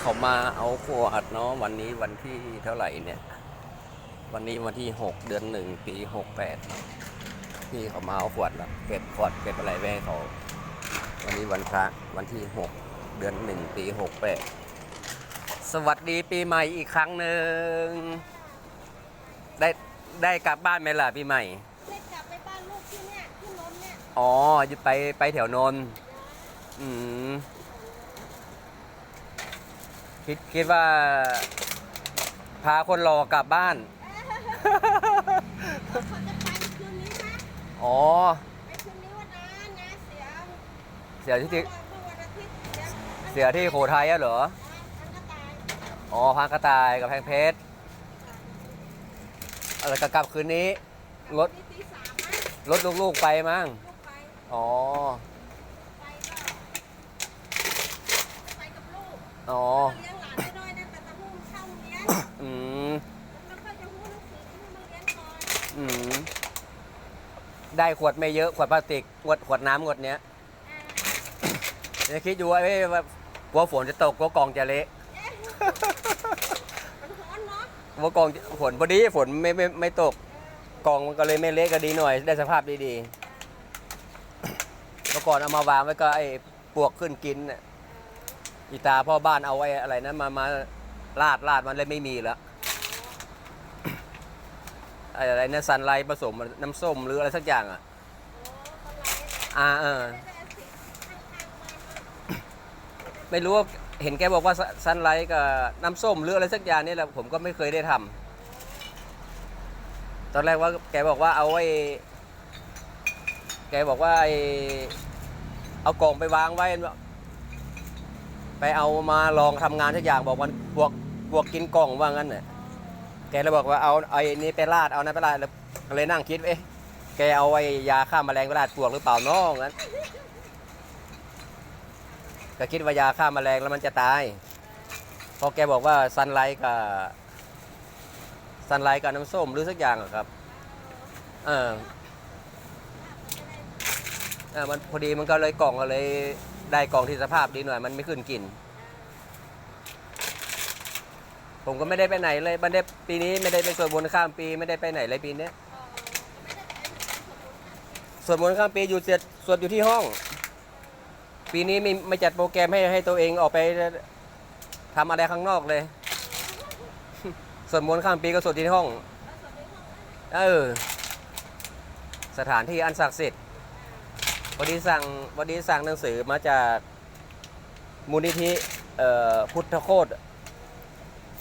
เขามาเอาขวดเนาะวันนี้วันที่เท่าไหร่เนี่ย วันนี้วันที่หกเดือนหนึ่งปีหกแปดพี่เขามาเอาขวดแล้วเก็บขวดเก็บอะไรไว้ให้เขา วันนี้วันพระวันที่หกเดือนหนึ่งปีหกแปดสวัสดีปีใหม่อีกครั้งหนึ่งได้ได้กลับบ้านไหมล่ะปีใหม่ได้กลับไปบ้านลูกที่เนี่ยที่นนท์เนี่ย อ๋อจะไปไปแถวนนท์อืม คิดคิดว่า พาคนรอกลับบ้าน เขาจะไปคืนนี้นะอ๋อ ไปคืนนี้วันนั้นนะเสียเสียที่ที่เมื่อวันอาทิตย์เสียเสียที่โขทัยอะเหรอ อันก็ตายอ๋อพังกระต่ายกับแพงเพชรอะไรก็กลับคืนนี้ รถนี่ตีสามนะรถลูกๆไปมั้ง ลูกไปอ๋อ ไปก็ไปกับลูก อ๋อเลี้ยงหลานไปด้วยนะแต่ตะหุ้มเข้าโรงเรียนอืมแล้วก็จะหุ้มหนังสือที่มันเรียนก่อนอืมได้ขวดไม่เยอะขวดพลาสติกขวดขวดน้ำขวดเนี้ยอ่ายังคิดอยู่ว่าเอ้ยว่ากลัวฝนจะตกกลัวกองจะเละเอ๊ะมันร้อนเนาะกลัวกองฝนพอดีฝนไม่ไม่ไม่ตกกองมันก็เลยไม่เละก็ดีหน่อย ได้สภาพดีๆเมื่อก่อนเอามาวางไว้ก็ไอ้ปวกขึ้นกินน่ะ อีตาพ่อบ้านเอาไว้อะไรนะมามาลาดลาดมันเลยไม่มีแล้วไอ้อะไรนะซันไลท์ผสมน้ำส้มหรืออะไรสักอย่างอะโอ้คนร้ายนะอ่าเออไม่ได้เอาสีข้างๆไว้นะไม่รู้ว่าเห็นแกบอกว่าซันไลท์กับน้ำส้มหรืออะไรสักอย่างนี่แหละผมก็ไม่เคยได้ทำตอนแรกว่าแกบอกว่าเอาไว้แกบอกว่าไอเอากล่องไปวางไว้ ไปเอามาลองทำงานทุกอย่างบอกมันพวกพวกกินกล่องว่างั้นน่ะแกเลยบอกว่าเอาไอ้นี่ไปราดเอานั้นไปราดแล้วเลยนั่งคิดเอ๊ะแกเอาไอ้ยาฆ่าแมลงไปราดปลวกหรือเปล่าน้องงั้นก็คิดว่ายาฆ่าแมลงแล้วมันจะตายเพราะแกบอกว่าซันไลท์กับซันไลท์กับน้ำส้มหรือสักอย่างอะครับ เออเออมันพอดีมันก็เลยกล่องก็เลย ได้กล่องที่สภาพดีหน่อยมันไม่ขึ้นกลิ่น ผมก็ไม่ได้ไปไหนเลยบันได้ปีนี้ไม่ได้ไปสวดมนต์ข้ามปีไม่ได้ไปไหนเลยปีเนี้ยสมมุตินะสวดมนต์ข้ามปีอยู่เสร็จสวดอยู่ที่ห้อง ปีนี้ไม่ไม่จัดโปรแกรมให้ให้ตัวเองออกไปทำอะไรข้างนอกเลยสวดมนต์ข้ามปีก็สวดที่ห้องนั่นเออ สถานที่อันศักดิ์สิทธิ์ วันนี้สั่งวันนี้สั่งหนังสือมาจากมูลนิธิพุทธโคต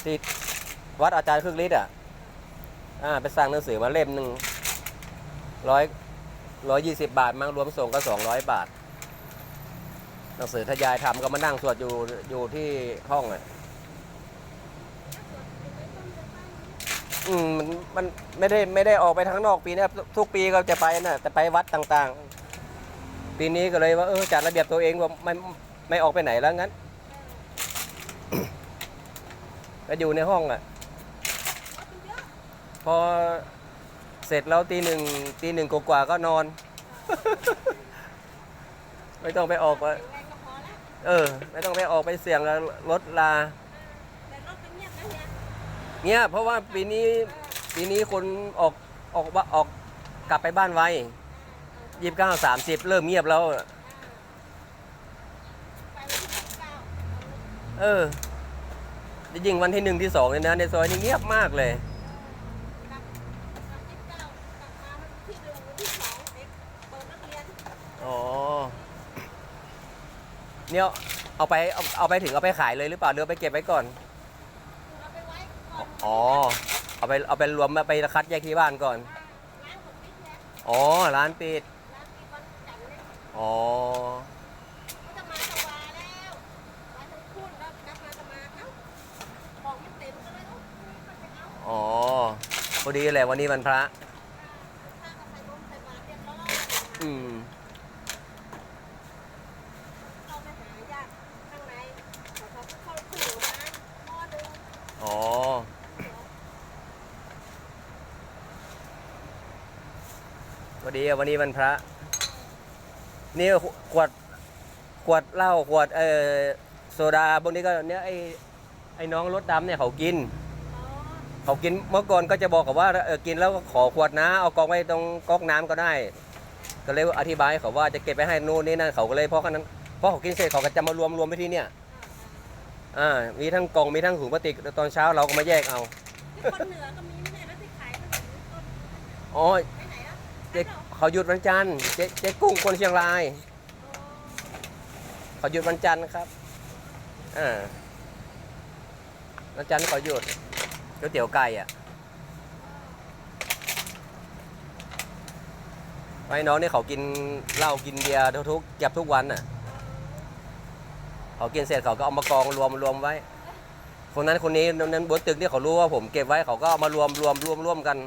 ที่วัดอาจารย์ครึ่งฤทธิ์อะอ่าไปสั่งหนังสือมาเล่มหนึ่งร้อยร้อยยี่สิบบาทมั้งรวมส่งก็สองร้อยบาท หนังสือทยายทำก็มานั่งสวดอยู่อยู่ที่ห้องอะอืมมันมันไม่ได้ไม่ได้ออกไปทางนอกปีนี้ทุกปีก็จะไปนะแต่ไปวัดต่างๆ ปีนี้ก็เลยว่าเออจัดระเบียบตัวเองว่าไม่ไม่ออกไปไหนแล้วงั้นก็อยู่ในห้องอะ พอเสร็จแล้วตีหนึ่งตีหนึ่งกว่าก็นอน ไม่ต้องไปออกว่าเออ ไม่ต้องไปออกไปเสี่ยงแล้วรถลาเงียบนะเนี่ยเงี้ยเพราะว่าปีนี้ปีนี้คนออกออกว่าออกกลับไปบ้านไว ยี่สิบเก้าสามสิบเริ่มเงียบแล้วเออยิ่งวันที่หนึ่งที่สองเนี่ยนะ ในซอยนี่เงียบมากเลยเก้ากลับมาวันที่หนึ่งวันที่สองเด็กเปิดนักเรียนอ๋อเนี่ยเอาไปเอาเอาไปถึงเอาไปขายเลยหรือเปล่าหรือเอไปเก็บไว้ก่อนเอาไปไว้ก่อน อ๋อ เอาไปเอาไปรวมมาไปคัดแยกที่บ้านก่อน อ๋อ ร้านปิด อ๋อเขาจะมาสวาแล้วมาทั้งคู่แล้วนับมาจะมาเอ้าของมันเต็มก็เลยเอ้ามันไปเอาอ๋อ พอดีแหละวันนี้วันพระ ข้าวกับใส่นมใส่บาตรเรียบร้อยอืมเข้าไปหาญาติข้างในเขาเขาก็เข้าขึ้นอยู่มาหม้อหนึงอ๋อ พอดีอะวันนี้วันพระ นี่ขวดขวดเหล้าขวดเออโซดาพวกนี้ก็เนี้ยไอไอ้น้องรถดำเนี่ยเขากินอ๋อเขากินเมื่อก่อนก็จะบอกกับว่าเออกินแล้วก็ขอขวดนะเอากองไว้ตรงก๊อกน้ำก็ได้ ก็เลยอธิบายให้เขาว่าจะเก็บไปให้นู่นนี่นั่นเขาก็เลยเพราะกันนั้นเพราะเขากินเสร็จเขาก็จะมารวมรวมไปที่เนี่ยอ่ามีทั้งกล่องมีทั้งถุงพลาสติกตอนเช้าเราก็มาแยกเอาที่คนเหนือก็มีไม่ใช่แล้วที่ขายขนมต้นอ๋อไปไหนแล้ว เขาหยุดวันจันทร์เจ๊เจ๊กุ้งคนเชียงราย เขาหยุดวันจันทร์ครับอ่าวันจันทร์เขาหยุดก๋วยเตี๋ยวไก่อะไอ้น้องนี่เขากินเหล้ากินเบียร์ทุกๆเก็บทุกวันน่ะ เขากินเสร็จเขาก็เอามากองรวมรวมไว้ คนนั้นคนนี้นั้นบนตึกนี่เขารู้ว่าผมเก็บไว้เขาก็เอามารวมรวมรวมรวมกัน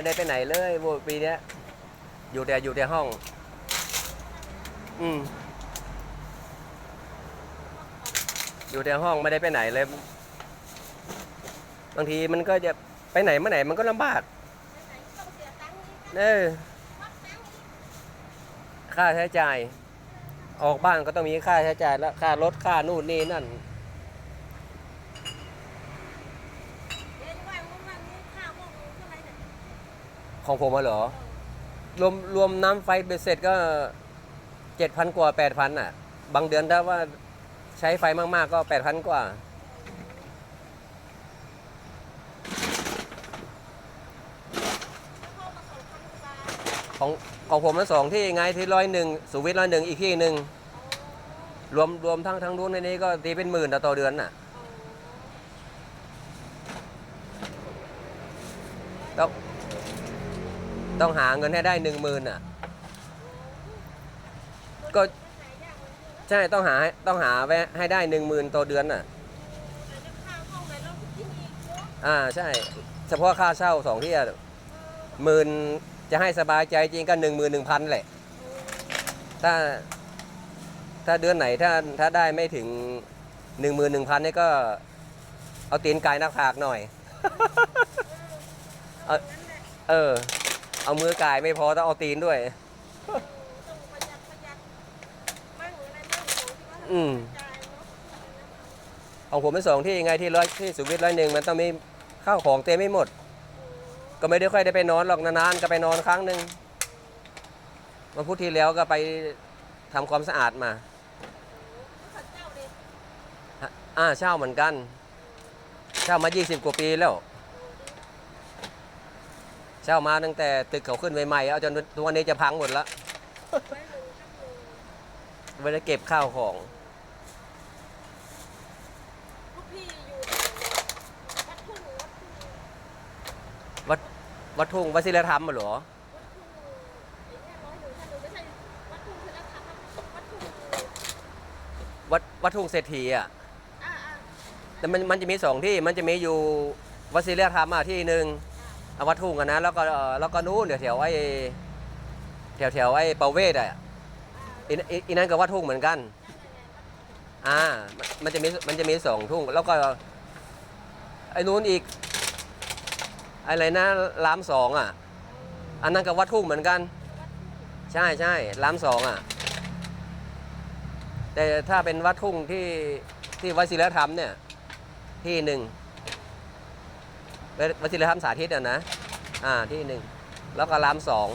ไม่ได้ไปไหนเลยโว้ยปีเนี้ย อยู่แต่อยู่แต่ห้อง อืม อยู่แต่ห้องไม่ได้ไปไหนเลย บางทีมันก็จะไปไหนมาไหนมันก็ลำบากไปไหนต้องเออ ค่าใช้จ่าย ออกบ้านก็ต้องมีค่าใช้จ่ายแล้ว ค่ารถค่านู่นนี่นั่น เดี๋ยวจะว่าวันวันนี้ข้าวพวกมึงเท่าไหร่เนี่ย ของผมอะเหรอ รวมรวมน้ำไฟเบ็ดเสร็จก็เจ็ดพันกว่าแปดพันอะ บางเดือนถ้าว่าใช้ไฟมากๆก็แปดพันกว่า ของของผมมันสองที่ไงที่ร้อยหนึ่งสุวิทร้อยหนึ่งอีกที่หนึ่งรวมรวมทั้งทั้งนู้นในนี้ก็ตีเป็นหมื่นต่อเดือนน่ะต้อง ต้องหาเงินให้ได้หนึ่งหมื่นอะ ก็ใช่ต้องหาต้องหาไว้ให้ได้หนึ่งหมื่นต่อเดือนน่ะอ่าวห้องไหนเราที่มีเยอะอ่าใช่ เฉพาะค่าเช่าสองที่หมื่นจะให้สบายใจจริงก็หนึ่งหมื่นหนึ่งพันแหละ ถ้าถ้าเดือนไหนถ้าถ้าได้ไม่ถึงหนึ่งหมื่นหนึ่งพันนี่ก็ เอาตีนไก่น้าผากหน่อย เออ เออเอามือกายไม่พอต้องเอาตีนด้วยต้องประหยัดประหยัดมั่งอะไรมั่งของที่ว่าอืมจ่ายเนาะของผมเป็นสองที่ยังไงที่ร้อยที่สุวิทร้อยหนึ่งมันต้องมีข้าวของเต็มไม่หมด ก็ไม่ได้ค่อยได้ไปนอนหรอกนานๆก็ไปนอนครั้งหนึ่งวันพุธที่แล้วก็ไปทำความสะอาดมาข้าเจ้าเด็กอ่าเช่าเหมือนกัน เช่ามา 20 กว่าปีแล้วเช่ามาตั้งแต่ตึกเขาขึ้นใหม่ๆ เอาจนทุกวันนี้จะพังหมดแล้วไว้หนึ่งชั่วโมงไม่ได้เก็บข้าวของลูกพี่อยู่วัดทุ่งวัดทุ่งวัดวัดทุ่งวชิรธรรมมาเหรอวัดทุ่งไอ้เนี่ยร้อยหนึ่งถ้าหนูไม่ใช่วัดทุ่งคือราคาวัดทุ่งวัดวัดทุ่งเศรษฐีอะอ่าอ่าแต่มันมันจะมีสองที่มันจะมีอยู่วชิรธรรมอะที่หนึ่ง เอาวัดทุ่งกันนะ แล้วก็แล้วก็นู้นเดี๋ยวแถวไอ้แถวแถวไอ้ประเวศอะอีอีนั้นก็วัดทุ่งเหมือนกัน อ่า มันจะมีมันจะมีสองทุ่ง แล้วก็ไอ้นู้นอีกอะไรนะรามสองอะ อันนั้นก็วัดทุ่งเหมือนกัน ใช่ใช่รามสองอะ แต่ถ้าเป็นวัดทุ่งที่ที่วัดศิลธรรมเนี่ยที่หนึ่ง วัดศิลธรรมสาธิตอะนะ อ่าที่หนึ่งแล้วก็รามสอง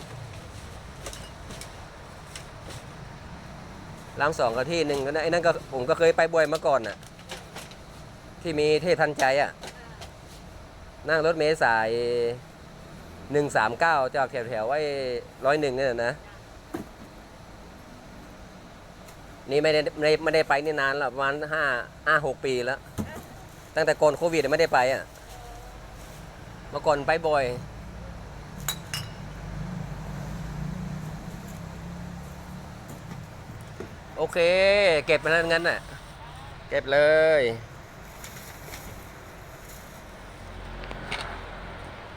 รามสองก็ที่หนึ่งก็นะไอ้นั่นก็ผมก็เคยไปบ่อยมาก่อนน่ะ ที่มีเทพทันใจอะ นั่งรถเมล์สายหนึ่งสามเก้าจากแถวแถวๆไอ้ร้อยหนึ่งเนี่ยนะ นี่ไม่ได้ไม่ได้ไม่ได้ไปนี่นานแล้วประมาณห้าห้าหกปีแล้ว ตั้งแต่ก่อนโควิดไม่ได้ไปอะ เมื่อก่อนไปบ่อย โอเค เก็บมาแล้วงั้นน่ะ เก็บเลย